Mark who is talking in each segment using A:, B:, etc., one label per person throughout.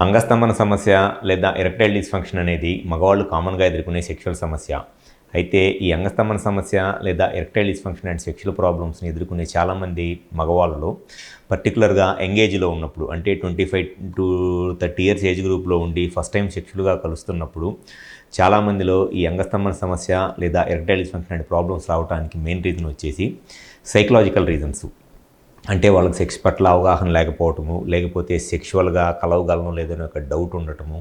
A: అంగస్తంభన సమస్య లేదా erectile dysfunction అనేది మగవాళ్ళు కామన్గా ఎదుర్కొనే సెక్షువల్ సమస్య. అయితే ఈ అంగస్తంభన సమస్య లేదా ఎరెక్టైల్ డిస్ఫంక్షన్ అండ్ సెక్షువల్ ప్రాబ్లమ్స్ని ఎదుర్కొనే చాలామంది మగవాళ్ళలో పర్టికులర్గా ఎంగేజ్లో ఉన్నప్పుడు అంటే twenty five to thirty years age గ్రూప్లో ఉండి ఫస్ట్ టైం సెక్షువల్గా కలుస్తున్నప్పుడు చాలామందిలో ఈ అంగస్తంభన సమస్య లేదా ఎరెక్టైల్ డిస్ఫంక్షన్ అండ్ ప్రాబ్లమ్స్ రావడానికి మెయిన్ రీజన్ వచ్చేసి సైకలాజికల్ రీజన్స్. అంటే వాళ్ళకి సెక్స్ పట్ల అవగాహన లేకపోవటము లేకపోతే సెక్షువల్గా కలవగలను లేదని ఒక డౌట్ ఉండటము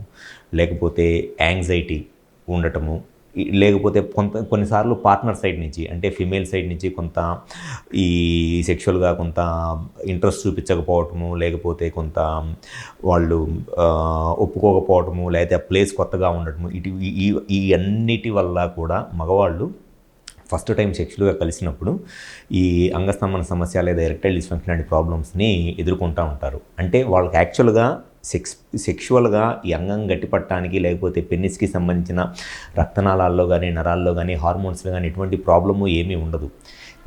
A: లేకపోతే యాంగ్జైటీ ఉండటము లేకపోతే కొంత కొన్నిసార్లు పార్ట్నర్ సైడ్ నుంచి అంటే ఫిమేల్ సైడ్ నుంచి కొంత ఈ సెక్షువల్గా కొంత ఇంట్రెస్ట్ చూపించకపోవటము లేకపోతే కొంత వాళ్ళు ఒప్పుకోకపోవటము లేకపోతే ప్లేస్ కొత్తగా ఉండటము ఇటు ఈ అన్నిటి వల్ల కూడా మగవాళ్ళు ఫస్ట్ టైం సెక్షువల్గా కలిసినప్పుడు ఈ అంగస్తంభన సమస్య లేదా ఎరెక్టైల్ డిస్ఫంక్షన్ లాంటి ప్రాబ్లమ్స్ని ఎదుర్కొంటూ ఉంటారు. అంటే వాళ్ళకి యాక్చువల్గా సెక్స్ సెక్షువల్గా ఈ అంగం గట్టిపట్టడానికి లేకపోతే పెన్నిస్కి సంబంధించిన రక్తనాళాల్లో కానీ నరాల్లో కానీ హార్మోన్స్లో కానీ ఎటువంటి ప్రాబ్లము ఏమీ ఉండదు.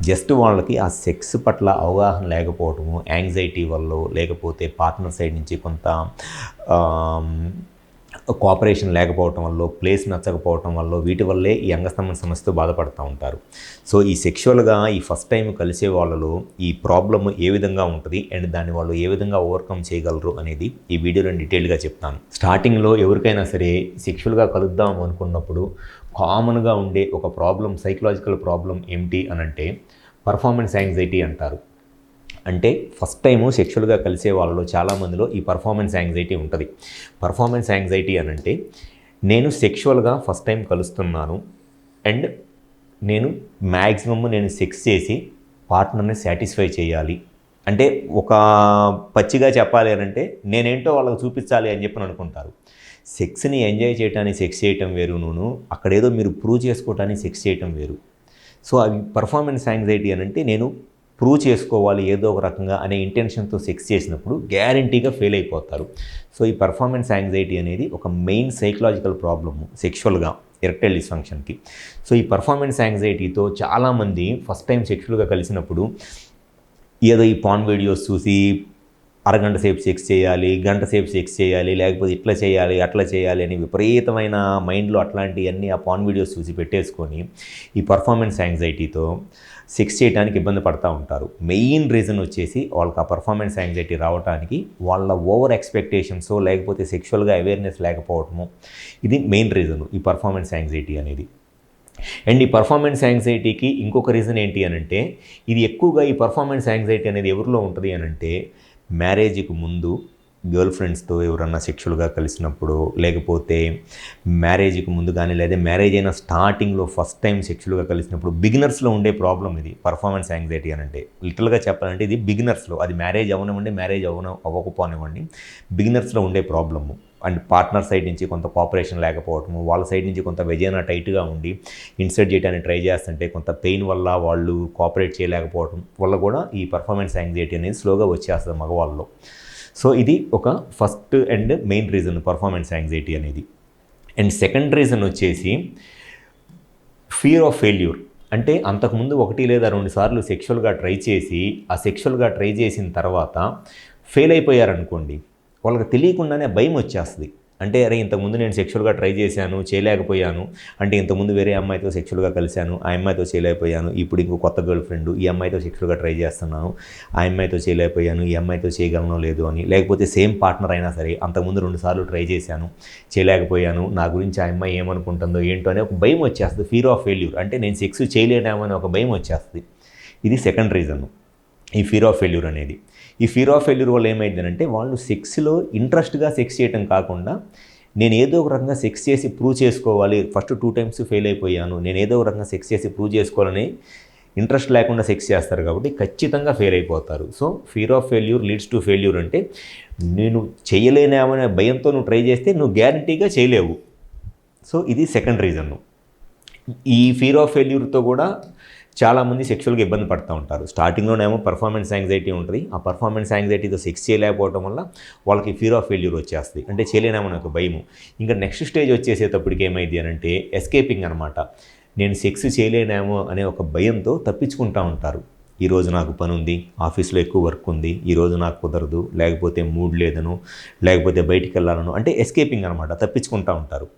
A: జస్ట్ వాళ్ళకి ఆ సెక్స్ పట్ల అవగాహన లేకపోవటము యాంగ్జైటీ వల్ల లేకపోతే పార్ట్నర్ సైడ్ నుంచి కొంత కోఆపరేషన్ లేకపోవటం వల్ల ప్లేస్ నచ్చకపోవటం వల్ల వీటి వల్లే ఈ అంగస్తంభన సమస్యతో బాధపడుతూ ఉంటారు. సో ఈ సెక్షువల్గా ఈ ఫస్ట్ టైం కలిసే వాళ్ళలో ఈ ప్రాబ్లమ్ ఏ విధంగా ఉంటుంది అండ్ దాన్ని వాళ్ళు ఏ విధంగా ఓవర్కమ్ చేయగలరు అనేది ఈ వీడియోలో డీటెయిల్గా చెప్తాను. స్టార్టింగ్లో ఎవరికైనా సరే సెక్షువల్గా కలుద్దాం అనుకున్నప్పుడు కామన్గా ఉండే ఒక ప్రాబ్లం సైకలాజికల్ ప్రాబ్లం ఏమిటి అని అంటే పర్ఫార్మెన్స్ యాంగ్జైటీ అంటారు. అంటే ఫస్ట్ టైము సెక్షువల్గా కలిసే వాళ్ళలో చాలామందిలో ఈ పర్ఫార్మెన్స్ యాంగ్జైటీ ఉంటుంది. పర్ఫార్మెన్స్ యాంగ్జైటీ అని అంటే నేను సెక్షువల్గా ఫస్ట్ టైం కలుస్తున్నాను అండ్ నేను మ్యాక్సిమమ్ నేను సెక్స్ చేసి పార్ట్నర్ని సాటిస్ఫై చేయాలి. అంటే ఒక పచ్చిగా చెప్పాలి అని అంటే నేనేంటో వాళ్ళకి చూపించాలి అని చెప్పి అనుకుంటారు. సెక్స్ని ఎంజాయ్ చేయడానికి సెక్స్ చేయటం వేరు నూను అక్కడేదో మీరు ప్రూవ్ చేసుకోవటానికి సెక్స్ చేయటం వేరు. సో అవి పర్ఫార్మెన్స్ యాంగ్జైటీ అని అంటే నేను ప్రూవ్ చేసుకోవాలి ఏదో ఒక రకంగా అనే ఇంటెన్షన్తో సెక్స్ చేసినప్పుడు గ్యారంటీగా ఫెయిల్ అయిపోతారు. సో ఈ పర్ఫార్మెన్స్ యాంగ్జైటీ అనేది ఒక మెయిన్ సైకలాజికల్ ప్రాబ్లము సెక్షువల్గా ఎరెక్టైల్ డిస్ఫంక్షన్కి సో ఈ పర్ఫార్మెన్స్ యాంగ్జైటీతో చాలామంది ఫస్ట్ టైం సెక్షువల్గా కలిసినప్పుడు ఏదో ఈ పాన్ వీడియోస్ చూసి అరగంట సేపు సెక్స్ చేయాలి గంట సేపు సెక్స్ చేయాలి లేకపోతే ఇట్లా చేయాలి అట్లా చేయాలి అని విపరీతమైన మైండ్లో అట్లాంటివన్నీ ఆ పాన్ వీడియోస్ చూసి పెట్టేసుకొని ఈ పర్ఫార్మెన్స్ యాంగ్జైటీతో సెక్స్ చేయడానికి ఇబ్బంది పడతా ఉంటారు. మెయిన్ రీజన్ వచ్చేసి వాళ్ళకి ఆ పర్ఫార్మెన్స్ యాంగ్జైటీ రావడానికి వాళ్ళ ఓవర్ ఎక్స్పెక్టేషన్స్ లేకపోతే సెక్షువల్గా అవేర్నెస్ లేకపోవటము ఇది మెయిన్ రీజన్ ఈ పర్ఫార్మెన్స్ యాంగ్జైటీ అనేది. అండ్ ఈ పర్ఫార్మెన్స్ యాంగ్జైటీకి ఇంకొక రీజన్ ఏంటి అని అంటే ఇది ఎక్కువగా ఈ పర్ఫార్మెన్స్ యాంగ్జైటీ అనేది ఎవరిలో ఉంటుంది అనంటే మ్యారేజ్కి ముందు గర్ల్ ఫ్రెండ్స్తో ఎవరన్నా సెక్షువల్గా కలిసినప్పుడు లేకపోతే మ్యారేజ్కి ముందు కానీ లేదా మ్యారేజ్ అయిన స్టార్టింగ్లో ఫస్ట్ టైం సెక్షువల్గా కలిసినప్పుడు బిగినర్స్లో ఉండే ప్రాబ్లం ఇది పర్ఫార్మెన్స్ యాంగ్జైటీ అని అంటే. లిటల్గా చెప్పాలంటే ఇది బిగినర్స్లో అది మ్యారేజ్ అవనివ్వండి మ్యారేజ్ అవన అవ్వకపోనివ్వండి బిగినర్స్లో ఉండే ప్రాబ్లము. అండ్ పార్ట్నర్ సైడ్ నుంచి కొంత కోఆపరేషన్ లేకపోవటము వాళ్ళ సైడ్ నుంచి కొంత విజయన టైట్గా ఉండి ఇన్సర్ట్ చేయడానికి ట్రై చేస్తుంటే కొంత పెయిన్ వల్ల వాళ్ళు కోఆపరేట్ చేయలేకపోవటం వల్ల కూడా ఈ పర్ఫార్మెన్స్ యాంగ్జైటీ అనేది స్లోగా వచ్చేస్తుంది మగవాళ్ళలో. సో ఇది ఒక first and main reason performance anxiety అనేది. అండ్ సెకండ్ రీజన్ వచ్చేసి ఫియర్ ఆఫ్ ఫెయిల్యూర్. అంటే అంతకుముందు ఒకటి లేదా రెండు సార్లు సెక్షువల్గా ట్రై చేసి ఆ సెక్షువల్గా ట్రై చేసిన తర్వాత ఫెయిల్ అయిపోయారనుకోండి వాళ్ళకి తెలియకుండానే భయం వచ్చేస్తుంది. అంటే అరే ఇంతకుముందు నేను సెక్షువల్గా ట్రై చేశాను చేయలేకపోయాను. అంటే ఇంతకుముందు వేరే అమ్మాయితో సెక్షువల్గా కలిశాను ఆ అమ్మాయితో చేయలేకపోయాను. ఇప్పుడు ఇంకో కొత్త గర్ల్ ఫ్రెండ్ ఈ అమ్మాయితో సెక్షువల్గా ట్రై చేస్తున్నాను ఆ అమ్మాయితో చేయలేకపోయాను ఈ అమ్మాయితో చేయగలను లేదు అని. లేకపోతే సేమ్ పార్ట్నర్ అయినా సరే అంతకుముందు రెండుసార్లు ట్రై చేశాను చేయలేకపోయాను. నా గురించి ఆ అమ్మాయి ఏమనుకుంటుందో ఏంటో అనే ఒక భయం వచ్చేస్తుంది. ఫీర్ ఆఫ్ ఫెయిల్యూర్ అంటే నేను సెక్స్ చేయలేనేమో ఒక భయం వచ్చేస్తుంది. ఇది సెకండ్ రీజన్ ఈ ఫీర్ ఆఫ్ ఫెయిల్యూర్ అనేది. ఈ ఫీర్ ఆఫ్ ఫెయిల్యూర్ వల్ల ఏమైందనంటే వాళ్ళు సెక్స్లో ఇంట్రెస్ట్గా సెక్స్ చేయటం కాకుండా నేను ఏదో ఒక రకంగా సెక్స్ చేసి ప్రూవ్ చేసుకోవాలి. ఫస్ట్ టూ టైమ్స్ ఫెయిల్ అయిపోయాను. నేను ఏదో ఒక రకంగా సెక్స్ చేసి ప్రూవ్ చేసుకోవాలని ఇంట్రెస్ట్ లేకుండా సెక్స్ చేస్తారు కాబట్టి ఖచ్చితంగా ఫెయిల్ అయిపోతారు. So fear of failure leads to failure అంటే నేను చేయలేనేమనే భయంతో నువ్వు ట్రై చేస్తే నువ్వు గ్యారంటీగా చేయలేవు. సో ఇది సెకండ్ రీజన్ ఈ ఫీర్ ఆఫ్ ఫెయిల్యూర్తో కూడా చాలామంది సెక్షువల్గా ఇబ్బంది పడుతూ ఉంటారు. స్టార్టింగ్లోనేమో పర్ఫార్మెన్స్ యాంగ్జైటీ ఉంటుంది. ఆ పర్ఫార్మెన్స్ యాంగ్జైటీతో సెక్స్ చేయలేకపోవడం వల్ల వాళ్ళకి ఫీర్ ఆఫ్ ఫెయిల్యూర్ వచ్చేస్తుంది. అంటే చేయలేనేమో నాకు భయము. ఇంకా నెక్స్ట్ స్టేజ్ వచ్చేసేటప్పటికి ఏమైంది అని అంటే ఎస్కేపింగ్ అనమాట నేను సెక్స్ చేయలేనేమో అనే ఒక భయంతో తప్పించుకుంటూ ఉంటారు. ఈరోజు నాకు పని ఉంది ఆఫీస్లో ఎక్కువ వర్క్ ఉంది ఈరోజు నాకు కుదరదు లేకపోతే మూడ్ లేదను లేకపోతే బయటికి వెళ్ళాలను అంటే ఎస్కేపింగ్ అనమాట తప్పించుకుంటూ ఉంటారు.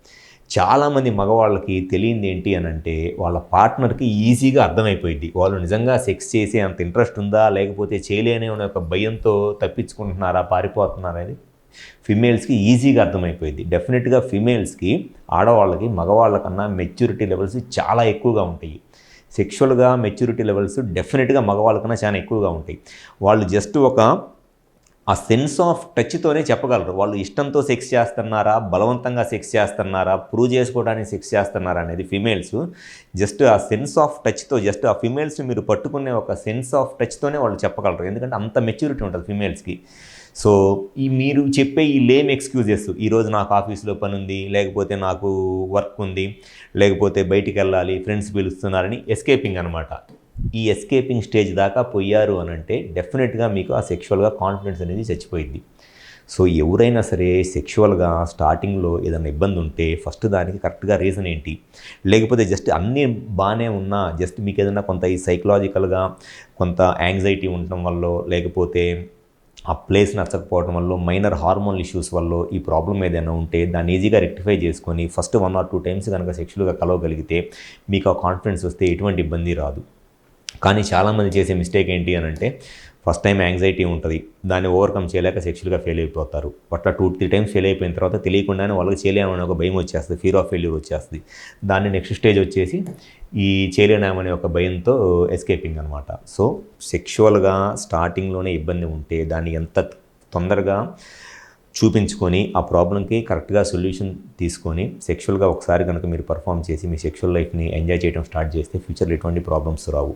A: చాలామంది మగవాళ్ళకి తెలియంది ఏంటి అని అంటే వాళ్ళ పార్ట్నర్కి ఈజీగా అర్థమైపోయింది వాళ్ళు నిజంగా సెక్స్ చేసే అంత ఇంట్రెస్ట్ ఉందా? లేకపోతే చేయలేనే అనే ఒక భయంతో తప్పించుకుంటున్నారా? పారిపోతున్నారా అనేది ఫిమేల్స్కి ఈజీగా అర్థమైపోయింది డెఫినెట్గా ఫిమేల్స్కి ఆడవాళ్ళకి మగవాళ్ళ కన్నా మెచ్యూరిటీ లెవెల్స్ చాలా ఎక్కువగా ఉంటాయి. సెక్షువల్గా మెచ్యూరిటీ లెవెల్స్ డెఫినెట్గా మగవాళ్ళకన్నా చాలా ఎక్కువగా ఉంటాయి. వాళ్ళు జస్ట్ ఒక ఆ సెన్స్ ఆఫ్ టచ్తోనే చెప్పగలరు. వాళ్ళు ఇష్టంతో సెక్స్ చేస్తున్నారా? బలవంతంగా సెక్స్ చేస్తున్నారా? ప్రూవ్ చేసుకోవడానికి సెక్స్ చేస్తున్నారా అనేది ఫిమేల్స్. జస్ట్ ఆ సెన్స్ ఆఫ్ టచ్తో జస్ట్ ఆ ఫిమేల్స్ మీరు పట్టుకునే ఒక సెన్స్ ఆఫ్ టచ్తోనే వాళ్ళు చెప్పగలరు. ఎందుకంటే అంత మెచ్యూరిటీ ఉంటుంది ఫిమేల్స్కి. సో ఈ మీరు చెప్పే ఈ లేమ్ ఎక్స్క్యూజెస్ ఈరోజు నాకు ఆఫీస్లో పని ఉంది లేకపోతే నాకు వర్క్ ఉంది లేకపోతే బయటికి వెళ్ళాలి ఫ్రెండ్స్ పిలుస్తున్నారని ఎస్కేపింగ్ అనమాట ఈ ఎస్కేపింగ్ స్టేజ్ దాకా పోయారు అని అంటే డెఫినెట్గా మీకు ఆ సెక్షువల్గా కాన్ఫిడెన్స్ అనేది చచ్చిపోయింది. సో ఎవరైనా సరే సెక్షువల్గా స్టార్టింగ్లో ఏదైనా ఇబ్బంది ఉంటే ఫస్ట్ దానికి కరెక్ట్గా రీజన్ ఏంటి? లేకపోతే జస్ట్ అన్నీ బాగానే ఉన్నా జస్ట్ మీకు ఏదైనా కొంత ఈ సైకలాజికల్గా కొంత యాంగ్జైటీ ఉండటం వల్ల లేకపోతే ఆ ప్లేస్ నచ్చకపోవడం వల్ల మైనర్ హార్మోన్ ఇష్యూస్ వల్ల ఈ ప్రాబ్లం ఏదైనా ఉంటే దాన్ని ఈజీగా రెక్టిఫై చేసుకొని first one or two times కనుక సెక్షువల్గా కలవగలిగితే మీకు ఆ కాన్ఫిడెన్స్ వస్తే ఎటువంటి ఇబ్బంది రాదు. కానీ చాలామంది చేసే మిస్టేక్ ఏంటి అని అంటే ఫస్ట్ టైం యాంగ్జైటీ ఉంటుంది. దాన్ని ఓవర్కమ్ చేయలేక సెక్షువల్గా ఫెయిల్ అయిపోతారు. అట్లా టూ త్రీ టైమ్స్ ఫెయిల్ అయిపోయిన తర్వాత తెలియకుండానే వాళ్ళకి చేయలేమనే ఒక భయం వచ్చేస్తుంది ఫీర్ ఆఫ్ ఫెయిల్యూర్ వచ్చేస్తుంది. దాన్ని నెక్స్ట్ స్టేజ్ వచ్చేసి ఈ చేయలేనామనే ఒక భయంతో ఎస్కేపింగ్ అనమాట సో సెక్షువల్గా స్టార్టింగ్లోనే ఇబ్బంది ఉంటే దాన్ని ఎంత తొందరగా చూపించుకొని ఆ ప్రాబ్లంకి కరెక్ట్గా సొల్యూషన్ తీసుకొని సెక్షువల్గా ఒకసారి కనుక మీరు పర్ఫామ్ చేసి మీ సెక్షువల్ లైఫ్ని ఎంజాయ్ చేయడం స్టార్ట్ చేస్తే ఫ్యూచర్లో ఎటువంటి ప్రాబ్లమ్స్ రావు.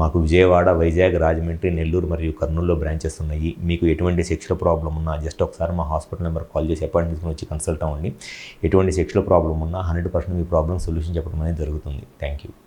A: మాకు విజయవాడ వైజాగ్ రాజమండ్రి నెల్లూరు మరియు కర్నూలులో బ్రాంచెస్ ఉన్నాయి. మీకు ఎటువంటి సెక్షువల్ ప్రాబ్లం ఉన్నా జస్ట్ ఒకసారి మా హాస్పిటల్ నెంబర్ కాల్ చేసి అపాయింట్మెంట్ తీసుకుని వచ్చి కన్సల్ట్ అవ్వండి. ఎటువంటి సెక్షువల్ ప్రాబ్లం ఉన్నా హండ్రెడ్ పర్సెంట్ మీ ప్రాబ్లం సొల్యూషన్ చెప్పడం అనేది జరుగుతుంది. Thank you